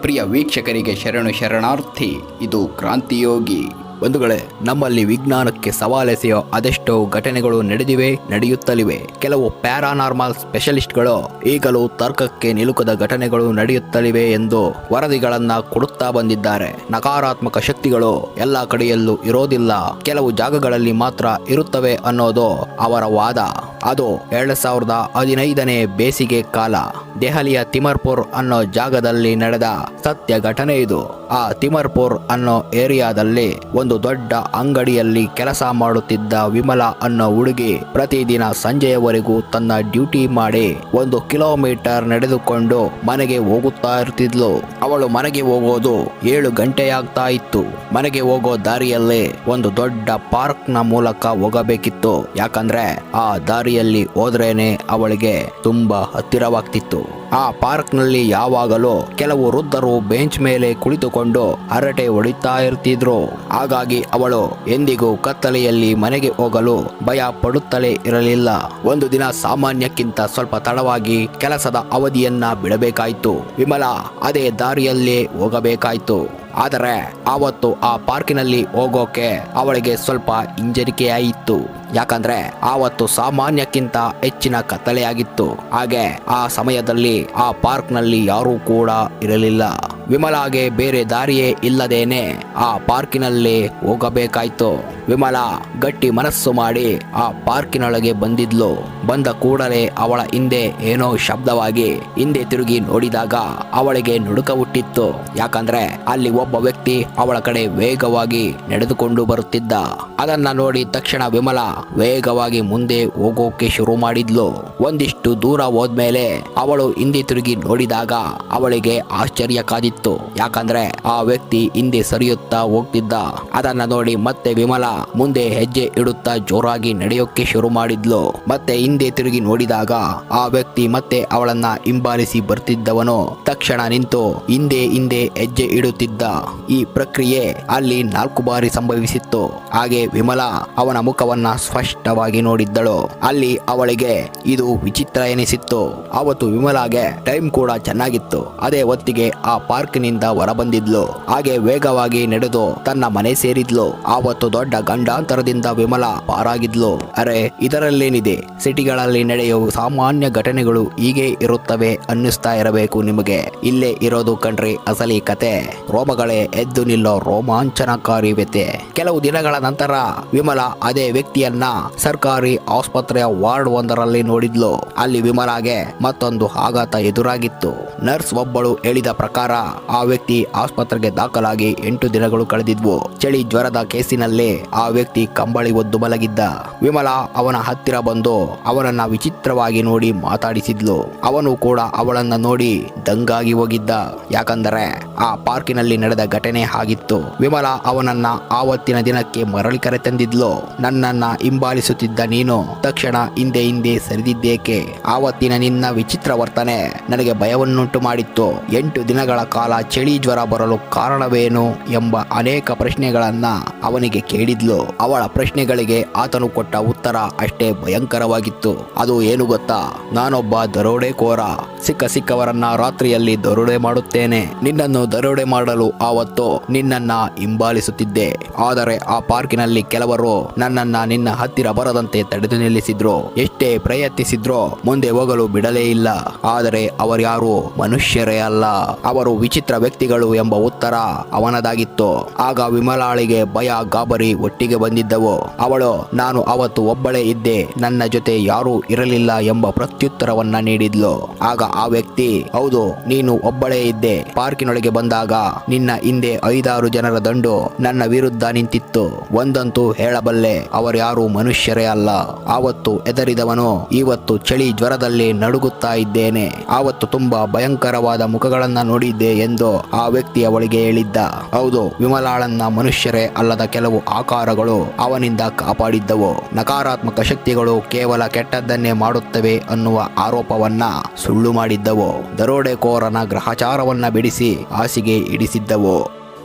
ಪ್ರಿಯ ವೀಕ್ಷಕರಿಗೆ ಶರಣು ಶರಣಾರ್ಥಿ, ಇದು ಕ್ರಾಂತಿಯೋಗಿ. ಬಂಧುಗಳೇ, ನಮ್ಮಲ್ಲಿ ವಿಜ್ಞಾನಕ್ಕೆ ಸವಾಲೆಸೆಯೋ ಅದೆಷ್ಟೋ ಘಟನೆಗಳು ನಡೆದಿವೆ, ನಡೆಯುತ್ತಲಿವೆ. ಕೆಲವು ಪ್ಯಾರಾನಾರ್ಮಲ್ ಸ್ಪೆಷಲಿಸ್ಟ್ಗಳು ಈಗಲೂ ತರ್ಕಕ್ಕೆ ನಿಲುಕದ ಘಟನೆಗಳು ನಡೆಯುತ್ತಲಿವೆ ಎಂದು ವರದಿಗಳನ್ನ ಕೊಡುತ್ತಾ ಬಂದಿದ್ದಾರೆ. ನಕಾರಾತ್ಮಕ ಶಕ್ತಿಗಳು ಎಲ್ಲ ಕಡೆಯಲ್ಲೂ ಇರೋದಿಲ್ಲ. ಕೆಲವು ಜಾಗಗಳಲ್ಲಿ ಮಾತ್ರ ಇರುತ್ತವೆ ಅನ್ನೋದು ಅವರ ವಾದ. ಅದು ಎರಡು ಸಾವಿರದ ಹದಿನೈದನೇ ಬೇಸಿಗೆ ಕಾಲ. ದೆಹಲಿಯ ತಿಮರ್ಪುರ್ ಅನ್ನೋ ಜಾಗದಲ್ಲಿ ನಡೆದ ಸತ್ಯ ಘಟನೆ ಇದು. ಆ ತಿಮರ್ಪುರ್ ಅನ್ನೋ ಏರಿಯಾದಲ್ಲಿ ಒಂದು ದೊಡ್ಡ ಅಂಗಡಿಯಲ್ಲಿ ಕೆಲಸ ಮಾಡುತ್ತಿದ್ದ ವಿಮಲಾ ಅನ್ನೋ ಹುಡುಗಿ ಪ್ರತಿದಿನ ಸಂಜೆಯವರೆಗೂ ತನ್ನ ಡ್ಯೂಟಿ ಮಾಡಿ ಒಂದು ಕಿಲೋಮೀಟರ್ ನಡೆದುಕೊಂಡು ಮನೆಗೆ ಹೋಗುತ್ತಾ ಇರ್ತಿದ್ಲು. ಅವಳು ಮನೆಗೆ ಹೋಗೋದು ಏಳು ಗಂಟೆಯಾಗ್ತಾ ಇತ್ತು. ಮನೆಗೆ ಹೋಗೋ ದಾರಿಯಲ್ಲೇ ಒಂದು ದೊಡ್ಡ ಪಾರ್ಕ್ನ ಮೂಲಕ ಹೋಗಬೇಕಿತ್ತು. ಯಾಕಂದ್ರೆ ಆ ದಾರಿಯಲ್ಲಿ ಹೋದ್ರೇನೆ ಅವಳಿಗೆ ತುಂಬಾ ಹತ್ತಿರವಾಗ್ತಿತ್ತು. ಆ ಪಾರ್ಕ್ನಲ್ಲಿ ಯಾವಾಗಲೂ ಕೆಲವು ವೃದ್ಧರು ಬೆಂಚ್ ಮೇಲೆ ಕುಳಿತುಕೊಂಡು ಹರಟೆ ಹೊಡಿತಾ ಇರ್ತಿದ್ರು. ಹಾಗಾಗಿ ಅವಳು ಎಂದಿಗೂ ಕತ್ತಲೆಯಲ್ಲಿ ಮನೆಗೆ ಹೋಗಲು ಭಯ ಪಡುತ್ತಲೇ ಇರಲಿಲ್ಲ. ಒಂದು ದಿನ ಸಾಮಾನ್ಯಕ್ಕಿಂತ ಸ್ವಲ್ಪ ತಡವಾಗಿ ಕೆಲಸದ ಅವಧಿಯನ್ನ ಬಿಡಬೇಕಾಯ್ತು. ವಿಮಲಾ, ಅದೇ ದಾರಿಯಲ್ಲೇ ಹೋಗಬೇಕಾಯ್ತು. ಆದರೆ ಆವತ್ತು ಆ ಪಾರ್ಕಿನಲ್ಲಿ ಹೋಗೋಕೆ ಅವಳಿಗೆ ಸ್ವಲ್ಪ ಹಿಂಜರಿಕೆಯಾಯಿತು. ಯಾಕಂದ್ರೆ ಆವತ್ತು ಸಾಮಾನ್ಯಕ್ಕಿಂತ ಹೆಚ್ಚಿನ ಕತ್ತಲೆಯಾಗಿತ್ತು. ಹಾಗೆ ಆ ಸಮಯದಲ್ಲಿ ಆ ಪಾರ್ಕ್ನಲ್ಲಿ ಯಾರೂ ಕೂಡ ಇರಲಿಲ್ಲ. ವಿಮಲಾಗೆ ಬೇರೆ ದಾರಿಯೇ ಇಲ್ಲದೇನೆ ಆ ಪಾರ್ಕಿನಲ್ಲಿ ಹೋಗಬೇಕಾಯ್ತು. ವಿಮಲಾ ಗಟ್ಟಿ ಮನಸ್ಸು ಮಾಡಿ ಆ ಪಾರ್ಕಿನೊಳಗೆ ಬಂದಿದ್ಲು. ಬಂದ ಕೂಡಲೇ ಅವಳ ಹಿಂದೆ ಏನೋ ಶಬ್ದವಾಗಿ ಹಿಂದೆ ತಿರುಗಿ ನೋಡಿದಾಗ ಅವಳಿಗೆ ನುಡುಕ ಹುಟ್ಟಿತ್ತು. ಯಾಕಂದ್ರೆ ಅಲ್ಲಿ ಒಬ್ಬ ವ್ಯಕ್ತಿ ಅವಳ ಕಡೆ ವೇಗವಾಗಿ ನಡೆದುಕೊಂಡು ಬರುತ್ತಿದ್ದ. ಅದನ್ನ ನೋಡಿ ತಕ್ಷಣ ವಿಮಲ ವೇಗವಾಗಿ ಮುಂದೆ ಹೋಗೋಕೆ ಶುರು ಮಾಡಿದ್ಲು. ಒಂದಿಷ್ಟು ದೂರ ಹೋದ್ಮೇಲೆ ಅವಳು ಹಿಂದೆ ತಿರುಗಿ ನೋಡಿದಾಗ ಅವಳಿಗೆ ಆಶ್ಚರ್ಯ ಕಾದಿತ್ತು. ಯಾಕಂದ್ರೆ ಆ ವ್ಯಕ್ತಿ ಹಿಂದೆ ಸರಿಯುತ್ತಾ ಹೋಗ್ತಿದ್ದ. ಅದನ್ನ ನೋಡಿ ಮತ್ತೆ ವಿಮಲಾ ಮುಂದೆ ಹೆಜ್ಜೆ ಇಡುತ್ತಾ ಜೋರಾಗಿ ನಡೆಯೋಕೆ ಶುರು ಮಾಡಿದ್ಲು. ಮತ್ತೆ ಹಿಂದೆ ತಿರುಗಿ ನೋಡಿದಾಗ ಆ ವ್ಯಕ್ತಿ ಮತ್ತೆ ಅವಳನ್ನ ಹಿಂಬಾಲಿಸಿ ಬರ್ತಿದ್ದವನು. ತಕ್ಷಣ ನಿಂತು ಹಿಂದೆ ಹಿಂದೆ ಹೆಜ್ಜೆ ಇಡುತ್ತಿದ್ದ ಈ ಪ್ರಕ್ರಿಯೆ ಅಲ್ಲಿ ನಾಲ್ಕು ಬಾರಿ ಸಂಭವಿಸಿತ್ತು. ಹಾಗೆ ವಿಮಲಾ ಅವನ ಮುಖವನ್ನ ಸ್ಪಷ್ಟವಾಗಿ ನೋಡಿದ್ದಳು. ಅಲ್ಲಿ ಅವಳಿಗೆ ಇದು ವಿಚಿತ್ರ ಎನಿಸಿತ್ತು. ಅವತ್ತು ವಿಮಲಾಗೆ ಟೈಮ್ ಕೂಡ ಚೆನ್ನಾಗಿತ್ತು. ಅದೇ ಹೊತ್ತಿಗೆ ಆ ಪಾರ್ಕ್ನಿಂದ ಹೊರಬಂದಿದ್ಲು. ಹಾಗೆ ವೇಗವಾಗಿ ನಡೆದು ತನ್ನ ಮನೆ ಸೇರಿದ್ಲು. ಆವತ್ತು ದೊಡ್ಡ ಗಂಡಾಂತರದಿಂದ ವಿಮಲ ಪಾರಾಗಿದ್ಲು. ಅರೆ, ಇದರಲ್ಲೇನಿದೆ? ಸಿಟಿಗಳಲ್ಲಿ ನಡೆಯುವ ಸಾಮಾನ್ಯ ಘಟನೆಗಳು ಹೀಗೆ ಇರುತ್ತವೆ ಅನ್ನಿಸ್ತಾ ಇರಬೇಕು ನಿಮಗೆ. ಇಲ್ಲೇ ಇರೋದು ಕಣ್ರಿ, ಅಸಲಿ ಕತೆ. ರೋಮಗಳೇ ಎದ್ದು ನಿಲ್ಲೋ ರೋಮಾಂಚನಕಾರಿ ವ್ಯತೆ ಕೆಲವು ದಿನಗಳ ನಂತರ ವಿಮಲಾ ಅದೇ ವ್ಯಕ್ತಿಯನ್ನ ಸರ್ಕಾರಿ ಆಸ್ಪತ್ರೆಯ ವಾರ್ಡ್ ಒಂದರಲ್ಲಿ ನೋಡಿದ್ಲು. ಅಲ್ಲಿ ವಿಮಲಾಗೆ ಮತ್ತೊಂದು ಆಘಾತ ಎದುರಾಗಿತ್ತು. ನರ್ಸ್ ಒಬ್ಬಳು ಹೇಳಿದ ಪ್ರಕಾರ, ಆ ವ್ಯಕ್ತಿ ಆಸ್ಪತ್ರೆಗೆ ದಾಖಲಾಗಿ ಎಂಟು ದಿನಗಳು ಕಳೆದಿದ್ವು. ಚಳಿ ಜ್ವರದ ಕೇಸಿನಲ್ಲಿ ಆ ವ್ಯಕ್ತಿ ಕಂಬಳಿ ಒದ್ದು ಮಲಗಿದ್ದ. ವಿಮಲಾ ಅವನ ಹತ್ತಿರ ಬಂದು ಅವನನ್ನ ವಿಚಿತ್ರವಾಗಿ ನೋಡಿ ಮಾತಾಡಿಸಿದ್ಲು. ಅವನು ಕೂಡ ಅವಳನ್ನ ನೋಡಿ ದಂಗಾಗಿ ಹೋಗಿದ್ದ. ಯಾಕಂದರೆ ಆ ಪಾರ್ಕಿನಲ್ಲಿ ನಡೆದ ಘಟನೆ ಆಗಿತ್ತು. ವಿಮಲಾ ಅವನನ್ನ ಆವತ್ತಿನ ದಿನಕ್ಕೆ ಮರಳಿ ಕರೆ ತಂದಿದ್ಲು. ನನ್ನನ್ನ ಹಿಂಬಾಲಿಸುತ್ತಿದ್ದ ನೀನು ತಕ್ಷಣ ಹಿಂದೆ ಹಿಂದೆ ಸರಿದಿದ್ದೇಕೆ? ಆವತ್ತಿನ ನಿನ್ನ ವಿಚಿತ್ರ ವರ್ತನೆ ನನಗೆ ಭಯವನ್ನುಂಟು ಮಾಡಿತ್ತು. ಎಂಟು ದಿನಗಳ ಕಾಲ ಚಳಿ ಜ್ವರ ಬರಲು ಕಾರಣವೇನು ಎಂಬ ಅನೇಕ ಪ್ರಶ್ನೆಗಳನ್ನ ಅವನಿಗೆ ಕೇಳಿದ್ಲು ಅವಳ ಪ್ರಶ್ನೆಗಳಿಗೆ ಆತನು ಕೊಟ್ಟ ಉತ್ತರ ಅಷ್ಟೇ ಭಯಂಕರವಾಗಿತ್ತು. ಅದು ಏನು ಗೊತ್ತಾ? ನಾನೊಬ್ಬ ದರೋಡೆಕೋರ. ಸಿಕ್ಕ ಸಿಕ್ಕವರನ್ನ ರಾತ್ರಿಯಲ್ಲಿ ದರೋಡೆ ಮಾಡುತ್ತೇನೆ. ನಿನ್ನನ್ನು ದರೋಡೆ ಮಾಡಲು ಆವತ್ತು ನಿನ್ನನ್ನ ಹಿಂಬಾಲಿಸುತ್ತಿದ್ದೆ. ಆದರೆ ಆ ಪಾರ್ಕಿನಲ್ಲಿ ಕೆಲವರು ನನ್ನನ್ನ ನಿನ್ನ ಹತ್ತಿರ ಬರದಂತೆ ತಡೆದು ನಿಲ್ಲಿಸಿದ್ರು. ಎಷ್ಟೇ ಪ್ರಯತ್ನಿಸಿದ್ರೋ ಮುಂದೆ ಹೋಗಲು ಬಿಡಲೇ ಇಲ್ಲ. ಆದರೆ ಅವರ್ಯಾರು ಮನುಷ್ಯರೇ ಅಲ್ಲ. ಅವರು ವಿಚಿತ್ರ ವ್ಯಕ್ತಿಗಳು ಎಂಬ ಉತ್ತರ ಅವನದಾಗಿತ್ತು. ಆಗ ವಿಮಲಾಳಿಗೆ ಭಯ ಗಾಬರಿ ಒಟ್ಟಿಗೆ ಬಂದಿದ್ದವು. ಅವಳು, ನಾನು ಅವತ್ತು ಒಬ್ಬಳೇ ಇದ್ದೆ. ನನ್ನ ಜೊತೆ ಯಾರೂ ಇರಲಿಲ್ಲ ಎಂಬ ಪ್ರತ್ಯುತ್ತರವನ್ನ ನೀಡಿದ್ಲು. ಆಗ ಆ ವ್ಯಕ್ತಿ. ಹೌದು, ನೀನು ಒಬ್ಬಳೇ ಇದ್ದೆ. ಪಾರ್ಕಿನೊಳಗೆ ಬಂದಾಗ ನಿನ್ನ ಹಿಂದೆ ಐದಾರು ಜನರ ದಂಡು ನನ್ನ ವಿರುದ್ಧ ನಿಂತಿತ್ತು. ಒಂದಂತೂ ಹೇಳಬಲ್ಲೆ ಅವರ್ಯಾರು ಮನುಷ್ಯರೇ ಅಲ್ಲ. ಆವತ್ತು ಎದರಿದವನು ಇವತ್ತು ಚಳಿ ಜ್ವರದಲ್ಲಿ ನಡುಗುತ್ತಾ ಇದ್ದೇನೆ. ಆವತ್ತು ತುಂಬಾ ಭಯಂಕರವಾದ ಮುಖಗಳನ್ನ ನೋಡಿದ್ದೆ ಎಂದು ಆ ವ್ಯಕ್ತಿ ಅವಳಿಗೆ ಹೇಳಿದ್ದ. ಹೌದು, ವಿಮಲಾಳನ್ನ ಮನುಷ್ಯರೇ ಅಲ್ಲದ ಕೆಲವು ಆಕಾರಗಳು ಅವನಿಂದ ಕಾಪಾಡಿದ್ದವು. ನಕಾರಾತ್ಮಕ ಶಕ್ತಿಗಳು ಕೇವಲ ಕೆಟ್ಟದ್ದನ್ನೇ ಮಾಡುತ್ತವೆ ಅನ್ನುವ ಆರೋಪವನ್ನ ಸುಳ್ಳು ಮಾಡಿದ್ದವು? ದರೋಡೆಕೋರನ ಗ್ರಹಚಾರವನ್ನ ಬಿಡಿಸಿ ಹಾಸಿಗೆ ಇಡಿಸಿದ್ದವು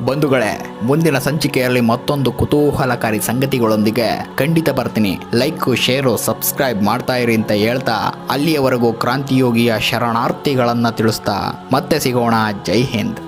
ಬಂಧುಗಳೇ, ಮುಂದಿನ ಸಂಚಿಕೆಯಲ್ಲಿ ಮತ್ತೊಂದು ಕುತೂಹಲಕಾರಿ ಸಂಗತಿಗಳೊಂದಿಗೆ ಖಂಡಿತ ಬರ್ತೀನಿ. ಲೈಕ್, ಶೇರು, ಸಬ್ಸ್ಕ್ರೈಬ್ ಮಾಡ್ತಾ ಇರಿ ಅಂತ ಹೇಳ್ತಾ ಅಲ್ಲಿಯವರೆಗೂ ಕ್ರಾಂತಿಯೋಗಿಯ ಶರಣಾರ್ಥಿಗಳನ್ನು ತಿಳಿಸ್ತಾ ಮತ್ತೆ ಸಿಗೋಣ. ಜೈ ಹಿಂದ್.